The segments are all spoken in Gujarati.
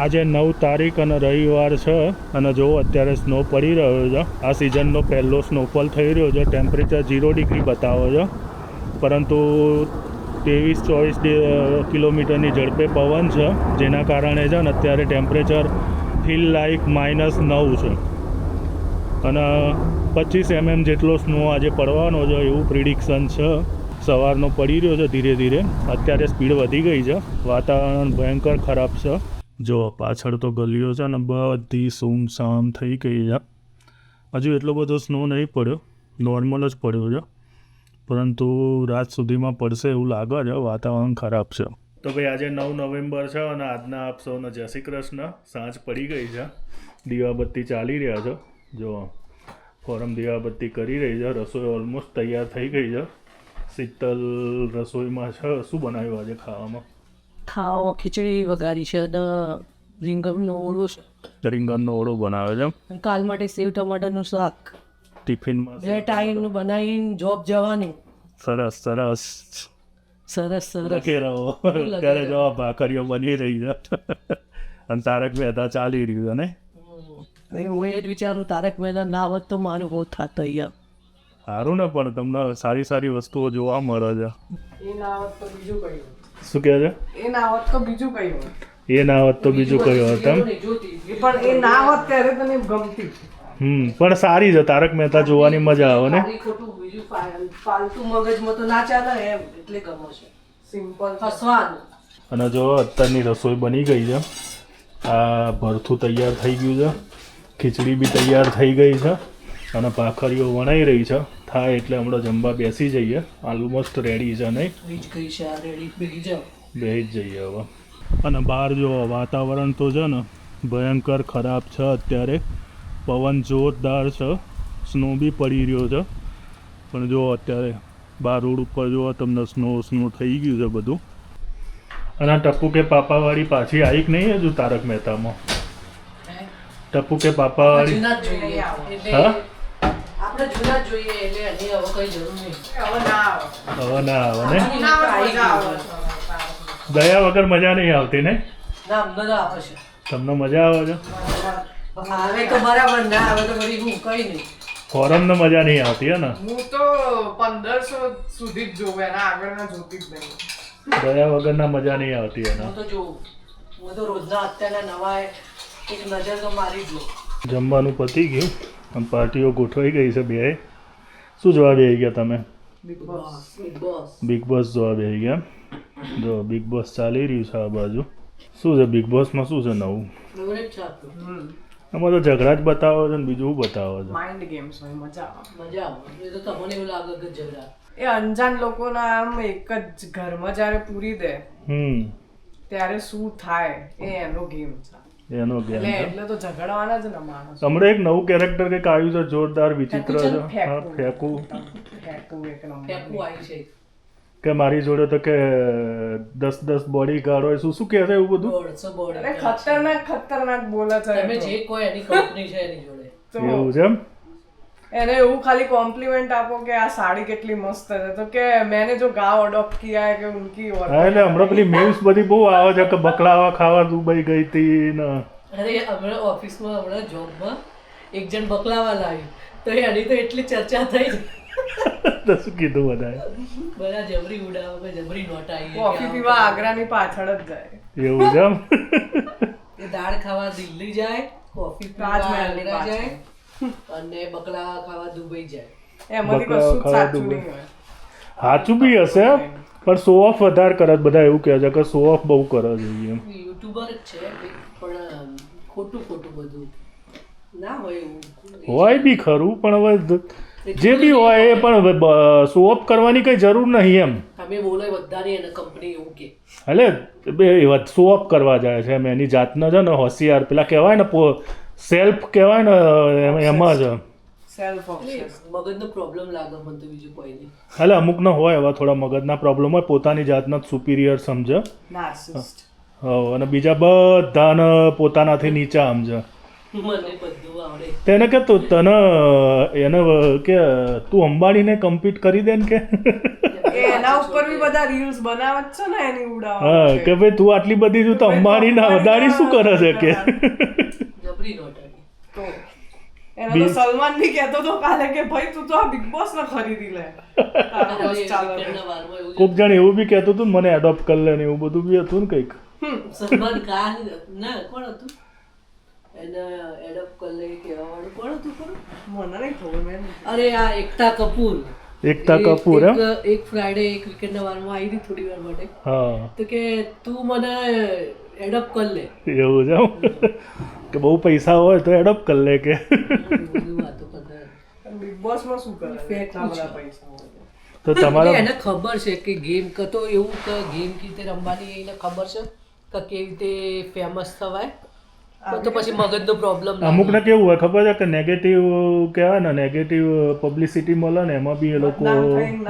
આજે નવ તારીખ અને રવિવાર છે અને જો અત્યારે સ્નો પડી રહ્યો છે, આ સિઝનનો પહેલો સ્નોફોલ થઈ રહ્યો છે ટેમ્પરેચર ઝીરો ડિગ્રી બતાવે છે. પરંતુ ત્રેવીસ ચોવીસ કિલોમીટરની ઝડપે પવન છે, જેના કારણે છે ને અત્યારે ટેમ્પરેચર ફીલ લાઈક માઇનસ નવ છે. અને પચીસ એમએમ જેટલો સ્નો આજે પડવાનો છે એવું પ્રિડિક્શન છે. સવારનો પડી રહ્યો છે ધીરે ધીરે. અત્યારે સ્પીડ વધી ગઈ છે. વાતાવરણ ભયંકર ખરાબ છે. જો પાછળ તો ગલીઓ છે ને બધી સૂમસામ થઈ ગઈ છે. હજુ એટલો બધો સ્નો નહીં પડ્યો. નોર્મલ જ પડ્યો છે. પરંતુ રાત સુધીમાં પડશે એવું લાગે છે. વાતાવરણ ખરાબ છે. તો ભાઈ આજે નવ નવેમ્બર છે અને આજના આપ સૌને જય શ્રી કૃષ્ણ. સાંજ પડી ગઈ છે. દીવાબત્તી ચાલી રહ્યા છે. જો ફોરમ દીવાબત્તી કરી રહી છે. રસોઈ ઓલમોસ્ટ તૈયાર થઈ ગઈ છે. શીતલ રસોઈમાં છે. શું બનાવ્યું આજે ખાવામાં? ખાવા ખીચડી વઘારી છે અને રીંગણનો ઓળો છે. રીંગણનો ઓળો બનાવે છે કાલ માટે સેવ ટમાટરનું શાક. ટિફિનમાં બે ટાઈમનું બનાવીને જોબ જવાનું. સરસ સરસ. સરસ સરસ. કે રહો ત્યારે જો ભાખરીઓ બની રહી છે. અને તારક મહેતા ચાલી રહ્યું છે ને? હું એ જ વિચારું તારક મહેતા ના આવત તો મારું બહુ થાત અહીંયા સારું ને પણ તમને સારી સારી વસ્તુઓ જોવા મળે છે. એ ના હોત તો બીજું કયું શું કહે છે? એ ના હોત તો બીજું કયું એ ના હોત તો બીજું કયું હોત એમ? પણ એ ના હોત ત્યારે તને ગમતી. હમ પણ સારી છે તારક મહેતા જોવાની મજા આવે ને? ખોટું બીજું ફાલતુ મગજમાં તો ના ચાલે એમ એટલે ગમો છે. સિમ્પલ હસવાનું અને જો અત્યારની રસોઈ બની ગઈ છે. આ ભરથું તૈયાર થઈ ગયું છે. ખીચડી બી તૈયાર થઈ ગઈ છે. અને ભાખરીઓ વણાઈ રહી છે. થાય એટલે હમણાં જમવા બેસી જઈએ. ઓલમોસ્ટ રેડી છે નહીં? બેસી જ જઈએ હવે. અને બહાર જો વાતાવરણ તો છે ને ભયંકર ખરાબ છે અત્યારે. પવન જોરદાર છે. સ્નો બી પડી રહ્યો છે. પણ જો અત્યારે બહાર રોડ ઉપર જો તમને સ્નો સ્નો થઈ ગયું છે બધું. અને આ ટપુ કે પાપાવાળી પાછી આવી કે નહીં હજુ તારક મહેતામાં? ટપુ કે પાપાવાળી? હા? આપણે જૂના જ જોઈએ એટલે એની હવે કઈ જરૂર નહીં. હવે ના આવે. હવે ના આવે ને? ના આવે મજા આવે. દયા વગર મજા નહીં આવતી ને? ના અમને આવે છે. તમને મજા આવે છે? આવે તો બરાબર ના આવે તો પછી હું કઈ નહીં. ફોરમને મજા નહીં આવતી હે ને? હું તો પંદરસો સુધી જ જોઉં એના આગળના જોતી જ નહીં. દયા વગરના મજા નહીં આવતી એના? હું તો જોઉં. હું તો રોજના અત્યારના નવા એક નજર તો મારી જ જમવાનું પતી ગયું? અને પાર્ટીઓ ગોઠવાઈ ગઈ છે બે શું જોવા બેસી ગયા તમે? બિગ બોસ જોવા બેસી ગયા. જો બિગ બોસ ચાલી રહ્યું છે આ બાજુ. શું છે બિગ બોસમાં શું છે નવું? આમાં તો ઝઘડા જ બતાવો છે ને બીજું શું બતાવો છે? માઇન્ડ ગેમ્સ હોય મજા મજા આવે. એ તો તમને એવું લાગે કે ઝઘડા. એ અંજાન લોકોના આમ એક જ ઘરમાં જ્યારે પૂરી દે હમ. ત્યારે શું થાય એ એનો ગેમ છે. એનો ગેમ એટલે તો ઝઘડવાના જ ને માણસ. હમણાં એક નવું કેરેક્ટર કંઈક આવ્યું છે જોરદાર વિચિત્ર છે ફેંકું. ફેંકું. એક ફેંકવું આવી છે. કે મારી જોડે તો કે દસ દસ બોડી ગાર્ડ હોય શું શું કહે છે એવું બધું? ખતરનાક ખતરનાક બોલે છે તમે જે કોઈ એની કંપની છે એની જોડે. એવું છે એમ? એને એવું ખાલી કોમ્પ્લિમેન્ટ આપો કે આ સાડી કેટલી મસ્ત છે તો કે मैंने जो गांव अडॉप्ट किया है कि उनकी और હા એટલે હમણાં પેલી મીમ્સ બધી બહુ આવે છે કે બકલાવા ખાવા દુબઈ ગઈ હતી ને અરે હમણાં ઓફિસમાં હમણાં જોબમાં એક જણ બકલાવા લાવ્યું તો એની તો એટલી ચર્ચા થઈ તો શું કીધું બધાએ બધા જબરી ઉડાવે કે જબરી નોટ આવી કોફી પીવા આગ્રાની પાછળ જ જાય એવું છે એમ એ દાળ ખાવા દિલ્હી જાય કોફી પીવા તાજમહેલની આગ્રા પાછળ. જાય અને બકલા ખાવા દુબઈ જાય. એમાંથી કશું સાચું નહીં હોય. સાચું બી હશે પણ શો ઓફ વધારે કરે બધા એવું કહે છે કે શો ઓફ બહુ કરે છે એમ. યુટ્યુબર જ છે પણ ખોટું ખોટું બધું. ના હોય એવું. હોય બી ખરું પણ હવે જે બી હોય એ પણ શો ઓફ કરવાની કઈ જરૂર નહીં એમ. અમે બોલે વધારે અને કંપની એવું કે. એટલે બે શો ઓફ કરવા જાય છે એમ એની જાતનો છે ને હોશિયાર પેલા કહેવાય ને પો સેલ્ફ કહેવાય ને એમાં જ. મગજનો પ્રોબ્લેમ લાગે મને તો બીજું કોઈ નહીં. એટલે અમુકનો હોય એવા થોડા મગજના પ્રોબ્લેમ હોય પોતાની જાતના સુપિરિયર સમજે. નાર્સિસ્ટ અને બીજા બધાને પોતાનાથી નીચા સમજે. મને બધું આવડે. તેને કે તું તને એને કે તું અંબાણીને કમ્પીટ કરી દે ને કે? એના ઉપર બી બધા રીલ્સ બનાવે છે ને એની ઉડાવ હા કે ભાઈ તું આટલી બધી છું તો અંબાણીના વધારી શું કરે છે કે? જબરી નોટાની તો એનો તો સલમાન બી કહેતો તો કાલે કે ભાઈ તું તો આ બિગ બોસ ને ખરીદી લે. કોક જણ એવું બી કહેતું હતું મને એડોપ્ટ કરી લે ને એવું બધું બી હતું ને કંઈક. સલમાન ખાન ના કોણ હતું? એને એડપ્ટ કરી લે કહેવા વાળું કોણ હતું કોણ મને નહીં ખબર મેં અરે આ એકતા કપૂર. એકતા કપૂર એમ? એક- ફ્રાઈડે એક વીકેન્ડના વારમાં આવી હતી થોડી વાર માટે. હા. તો કે તું મને એડોપ્ટ કરી લે. એવું છે કે બહુ પૈસા હોય તો એડોપ્ટ કરી લે કે. કરે? તો. તમારે એને ખબર છે કે ગેમ કતો એવું કે ગેમ કેવી રીતે રમવાની એને ખબર છે? કે કેવી રીતે ફેમસ થવાય? તો પછી મગજનો પ્રોબ્લેમ અમુકને કેવું હોય ખબર છે કે નેગેટિવ કહેવાય ને નેગેટિવ પબ્લિસિટી મળે ને એમાં બી એ લોકો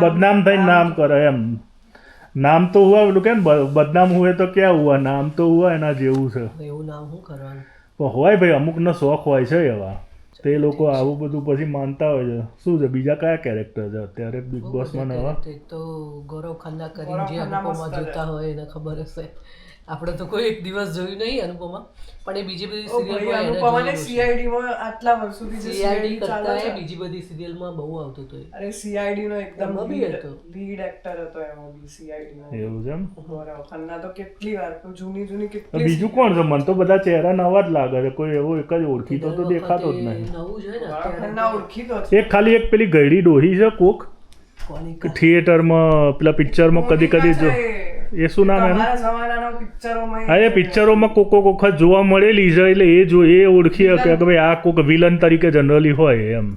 બદનામ થઈને નામ કરે એમ. નામ તો હોવા પેલું કેમ બદનામ હોય તો ક્યાં હુઆ નામ તો હોવા એના જેવું છે. એવું નામ શું કરવાનું? પણ હોય ભાઈ અમુકનો શોખ હોય છે એવા. તે લોકો આવું બધું પછી માનતા હોય છે. શું છે બીજા કયા કેરેક્ટર છે? અત્યારે બિગ બોસમાં નવા? એક તો ગૌરવ ખન્ના કરીને જે અનુપમા જોતા હોય એને ખબર હશે. આપણે તો કોઈ એક દિવસ જોયું નહીં અનુપમા પણ એ બીજી બધી સિરિયલમાં અનુપમાને માં આટલા વર્ષોથી જે સીઆઈડી કરતા છે. બીજી બધી સિરિયલમાં બહુ આવતું હતો અરે સીઆઈડી નો એકદમ બી હતો. લીડ એક્ટર હતો એમાં બી સીઆઈડી નો. એવું છે એમ? ગૌરવ ખન્ના તો કેટલી વાર જૂની જૂની કેટલી બીજું કોણ છે? મને તો બધા ચહેરા નવા જ લાગે છે. કોઈ એવો એક જ ઓળખીતો તો દેખાતો જ નહીં. નવું છે ને ખન્ના ઓળખીતો છે એક ખાલી એક પેલી ગયડી ડોહી છે કોક? કોની થિયેટરમાં પેલા પિક્ચરમાં કદી કદી જો એ શું નામ એનું? હા એ પિક્ચરોમાં કોક કોક વખત જોવા મળેલી છે એટલે એ જો એ ઓળખી શકે કે ભાઈ આ કોક વિલન તરીકે જનરલી હોય એમ.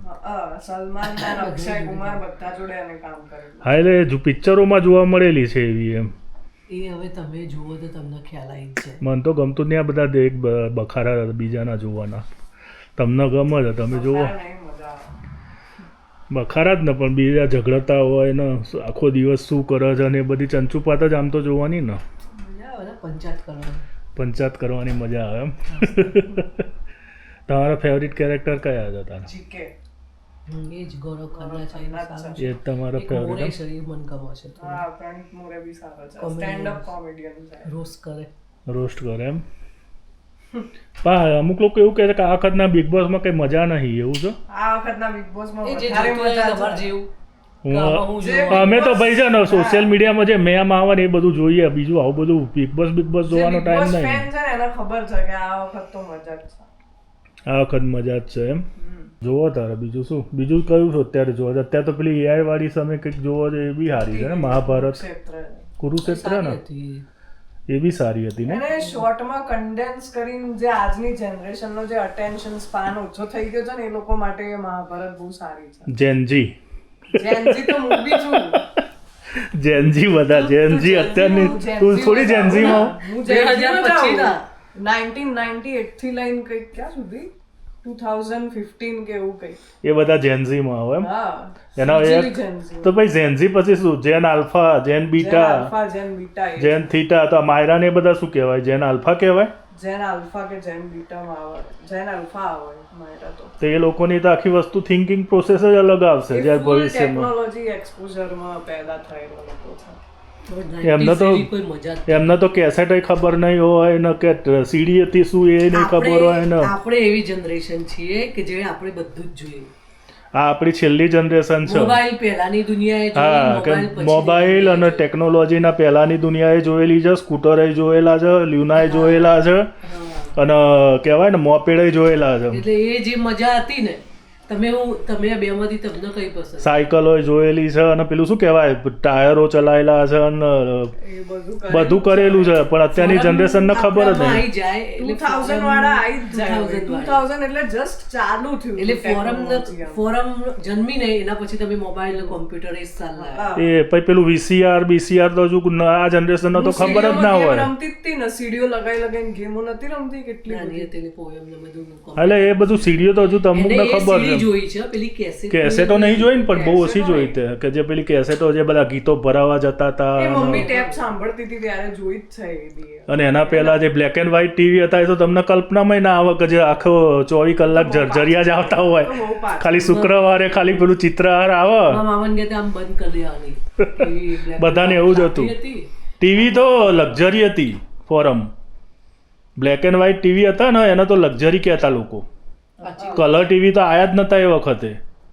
હા એટલે જો પિક્ચરોમાં જોવા મળેલી છે એવી એમ. એ હવે તમે જુઓ તો તમને ખ્યાલ આવી જ જાય. મને તો ગમતું નહીં આ બધા દેખ બખારા બીજાના જોવાના. તમને ગમે છે તમે જુઓ બખારા જ ને પણ બીજા ઝઘડતા હોય ને આખો દિવસ શું કરે છે ને એ બધી ચંચુપાત જ આમ તો જોવાની ને. પંચાયત કરવાની. પંચાયત કરવાની મજા આવે એમ. તમારા ફેવરિટ કેરેક્ટર કયા હતા તારા? એ જ ગૌરવ ખન્ના છે એ તમારો ફેવરિટ શરીર મન ગમે છે હા પ્રણીત મોરે બી સારો છે. સ્ટેન્ડ અપ કોમેડિયન છે. રોસ્ટ કરે. રોસ્ટ કરે એમ? પણ અમુક લોકો એવું કહે છે કે આ વખતના બિગ બોસમાં કઈ મજા નહીં એવું છે? આ વખતના બિગ બોસમાં એ જે વધારે મજા જેવું. હું કે આમાં હું જે જોઉં. અમે તો ભાઈ છે ને સોશિયલ મીડિયામાં જે મેમ આવે ને એ બધું જોઈએ બીજું આવું બધું બિગ બોસ બિગ બોસ જોવાનો ટાઈમ નહીં. છે ખબર છે કે આ વખત તો મજા જ છે. આ વખત મજા જ છે એમ? જોવો તારે બીજું શું? બીજું કયું છે અત્યારે જોવા? છો? અત્યારે તો પેલી એઆઈ વાળી સામે કંઈક જોવો છે એ બી સારી છે ને મહાભારત. ક્ષેત્ર કુરુક્ષેત્ર ને. એ બી સારી હતી ને? એને શોર્ટમાં કન્ડેન્સ કરીને જે આજની જનરેશનનો જે અટેન્શન સ્પાન ઓછો થઈ ગયો છે ને એ લોકો માટે મહાભારત બહુ સારી છે. જેનજી જેનજી તો હું બી છું. જેનજી બધા જેનજી અત્યારની તું થોડી જેનજીમાં હું. બે Gen Z હજારમાં જાઉં. પછીના. 1998 થી લઈને કંઈક ક્યાં સુધી? 2015 કે એવું કંઈક. એ બધા જેનઝીમાં આવે એમ? એના એક તો ભાઈ જેનઝી પછી શું? Gen Alpha Gen Beta Gen Beta Gen Theta તો માયરા ને બધા શું કહેવાય? જેન આલ્ફા કહેવાય? જેન આલ્ફા કે જેન બીટામાં આવે. જેન આલ્ફા આવે માયરા તો. તો એ લોકોની તો આખી વસ્તુ થિંકિંગ પ્રોસેસ જ અલગ આવશે જ્યારે ભવિષ્યમાં. ટેકનોલોજી એક્સપોઝરમાં પેદા થયેલા લોકો છે. એમને તો- એમને તો કેસેટ ખબર નહીં હોય ને કે સીડી હતી શું એ નહીં ખબર હોય ને. આપણે આપણે એવી જનરેશન છીએ કે જે આપણે બધું જ જોઈએ. આ આપણી છેલ્લી જનરેશન છે. મોબાઈલ પહેલાની દુનિયાએ હા કે મોબાઈલ અને ટેકનોલોજીના પહેલાની દુનિયાએ જોયેલી છે સ્કૂટરે જોયેલા છે લ્યુનાએ જોયેલા છે અને કહેવાય ને મોપેડે જોયેલા છે. એટલે એ જે મજા હતી ને તમે તમે આ બેમાંથી તમને કઈ પસંદ? સાયકલો જોયેલી છે અને પેલું શું કહેવાય? ટાયરો ચલાયેલા છે અને બધું કરેલું છે. પણ અત્યારની જનરેશનને ખબર જ નહીં. આવી જાય એટલે 2000 વાળા આવી જાય 2000 એટલે જસ્ટ ચાલુ થયું એટલે ફોરમ ફોરમ જન્મી ફોરમ એના પછી તમે મોબાઈલ કોમ્પ્યુટર એ સાલ એ પછી પેલું વીસીઆર બીસીઆર તો હજુ આ જનરેશનને તો ખબર જ ના હોય. રમતી જ હતી ને સીડીઓ લગાઈ લગાઈને ગેમો નથી રમતી કેટલી નાની હતી ને poem ને બધું એટલે એ બધું સીડીઓ તો હજુ તમને ખબર છે. જોઈ છે પેલી કેસેટ કેસેટો નહીં જોઈ ને પણ બહુ ઓછી જોઈ તે કે જે પેલી કેસેટો જે બધા ગીતો ભરાવા જતા હતા મમ્મી ટેપ સાંભળતી હતી ત્યારે જોઈ જ અને એના પહેલા જે બ્લેક એન્ડ વ્હાઈટ ટીવી હતા એ તો તમને કલ્પનામાં ના આવે કે જે આખો ચોવીસ કલાક જર્જરિયા જ આવતા હોય. ખાલી શુક્રવારે ખાલી પેલું ચિત્રહાર આવે. બધાને એવું જ હતું. ટીવી તો લક્ઝરી હતી ફોરમ બ્લેક એન્ડ વ્હાઈટ ટીવી હતા ને એને તો લક્ઝરી કહેતા લોકો. કલર ટીવી તો આયા જ નતા એ વખતે.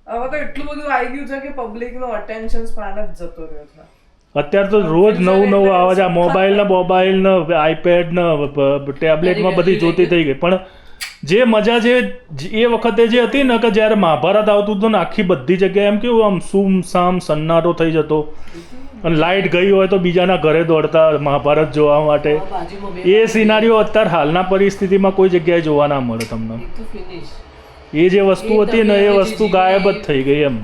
હવે તો એટલું બધું આવી ગયું છે કે પબ્લિક નો અટેન્શન સ્પાન જ જતો રહ્યો છે. અત્યારે તો રોજ નવું નવું આવે છે. આ મોબાઈલ ને મોબાઈલ ને આઈપેડ ને ટેબ્લેટમાં બધી જોતી થઈ ગઈ. પણ જે મજા જે એ વખતે જે હતી ને કે જ્યારે મહાભારત આવતું હતું ને આખી બધી જગ્યાએ એમ કેવું આમ સુમ સામ સન્નાટો થઈ જતો. અને લાઇટ ગઈ હોય તો બીજાના ઘરે દોડતા મહાભારત જોવા માટે. એ સિનારીઓ અત્યારે હાલના પરિસ્થિતિમાં કોઈ જગ્યાએ જોવા ના મળે તમને. એ જે વસ્તુ હતી ને એ વસ્તુ ગાયબ જ થઈ ગઈ એમ.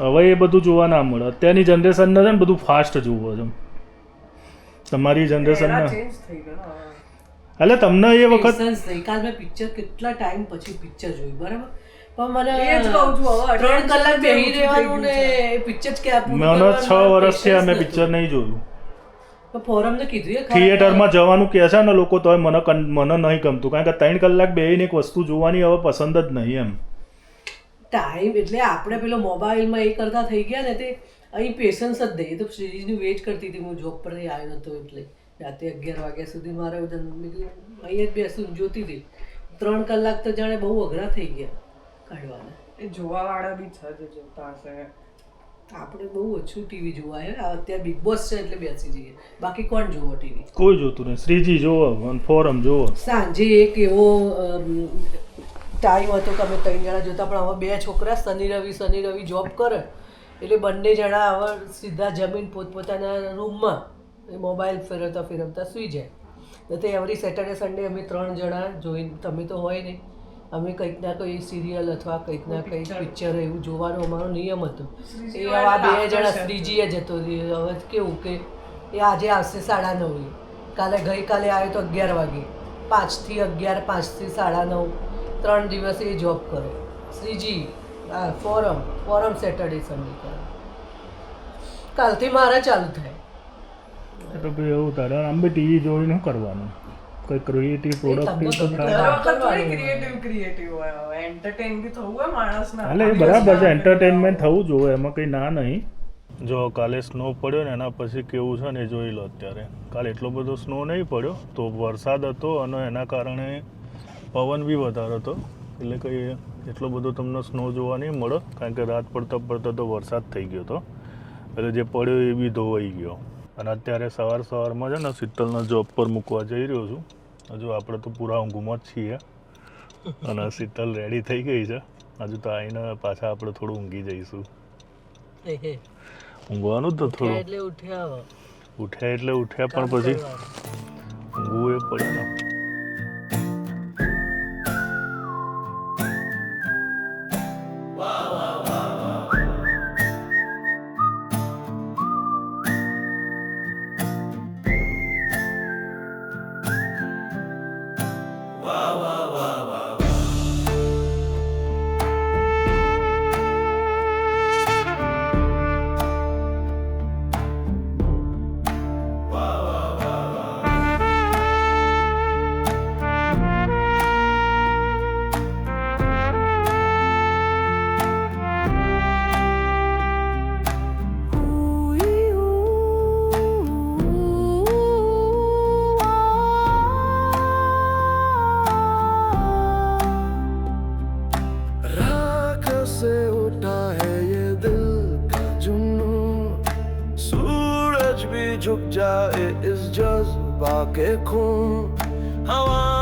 હવે એ બધું જોવા ના મળે. અત્યારની જનરેશનને છે ને બધું ફાસ્ટ જોવો છે. તમારી જનરેશનને. એટલે તમને એ વખત કાલ મેં પિક્ચર કેટલા ટાઈમ પછી પિક્ચર જોયું બરાબર? પણ મને કહું છું, ત્રણ કલાક બેહી રહેવાનું ને પિક્ચર જ કે મને છ વર્ષથી આ મેં પિક્ચર નહીં જોયું. ફોરમ ને કીધું એ થિયેટરમાં જવાનું કહે છે ને લોકો તો મને મને નહીં ગમતું. કારણ કે ત્રણ કલાક બેહીને એક વસ્તુ જોવાની હવે પસંદ જ નહીં એમ. ટાઈમ એટલે આપણે પેલો મોબાઈલમાં એ કરતા થઈ ગયા ને તે અહીં પેશન્સ જ દઈએ તો સિરીઝની વેઇટ કરતી હતી હું જોબ પરથી આવ્યો હતો એટલે. રાતે અગિયાર વાગ્યા સુધી મારે બધા અહીંયા જ બેસું જોતી હતી. ત્રણ કલાક તો જાણે બહુ અઘરા થઈ ગયા. કાઢવાના. એ જોવા વાળા બી છે જે જોતા હશે. આપણે બહુ ઓછું ટીવી જોવા હે અત્યારે બિગ બોસ છે એટલે બેસી જઈએ. બાકી કોણ જોવો ટીવી? કોઈ જોતું નહીં. શ્રીજી જોવો અને ફોરમ જોવો. સાંજે એક એવો ટાઈમ હતો કે અમે ત્રણ જણા જોતા પણ હવે બે છોકરા શનિ રવિ શનિ રવિ જોબ કરે. એટલે બંને જણા હવે સીધા જમીન પોતપોતાના રૂમમાં એ મોબાઈલ ફેરવતા ફેરવતા સૂઈ જાય. તો તે એવરી સેટરડે સન્ડે અમે ત્રણ જણા જોઈને તમે તો હોય નહીં. અમે કંઈક ના કંઈ સિરિયલ અથવા કંઈક ના કંઈક પિક્ચર એવું જોવાનો અમારો નિયમ હતો. એ આ બે જણા શ્રીજીએ જતો રહ્યો હવે કેવું કે એ આજે આવશે સાડા નવે કાલે ગઈકાલે આવ્યો તો અગિયાર વાગે. પાંચથી અગિયાર પાંચથી સાડા નવ. ત્રણ દિવસ એ જોબ કરે શ્રીજી આ ફોરમ ફોરમ સેટરડે સન્ડે કરે કાલથી મારે ચાલુ થાય. તો એવું તારે આમ બી ટીવી જોઈને શું કરવાનું? કોઈ ક્રિએટિવ પ્રોડક્ટિવ તો થાય ક્રિએટિવ ક્રિએટિવ હોય. એન્ટરટેન બી થવું હોય માણસને. એટલે એ બરાબર છે. એન્ટરટેનમેન્ટ થવું જોઈએ એમાં કંઈ ના નહીં. જો કાલે સ્નો પડ્યો ને એના પછી કેવું છે ને એ જોઈ લો અત્યારે. કાલે એટલો બધો સ્નો નહીં પડ્યો તો વરસાદ હતો અને એના કારણે પવન બી વધારે હતો. એટલે કંઈ એટલો બધો તમને સ્નો જોવા નહીં મળે કારણ કે રાત પડતા પડતા તો વરસાદ થઈ ગયો હતો. એટલે જે પડ્યો એ બી ધોવાઈ ગયો. અને અત્યારે સવાર સવારમાં છે ને શીતલના જોબ પર મૂકવા જઈ રહ્યો છું. હજુ આપણે તો પૂરા ઊંઘમાં જ છીએ. અને શીતલ રેડી થઈ ગઈ છે. હજુ તો આવીને પાછા આપણે થોડું ઊંઘી જઈશું. ઊંઘવાનું જ તો થોડું. એટલે ઉઠ્યા ઉઠ્યા એટલે ઉઠ્યા પણ પછી ઊંઘવું એ પડે सूरज भी झुक जाए इस जज्बा के खून हवाओं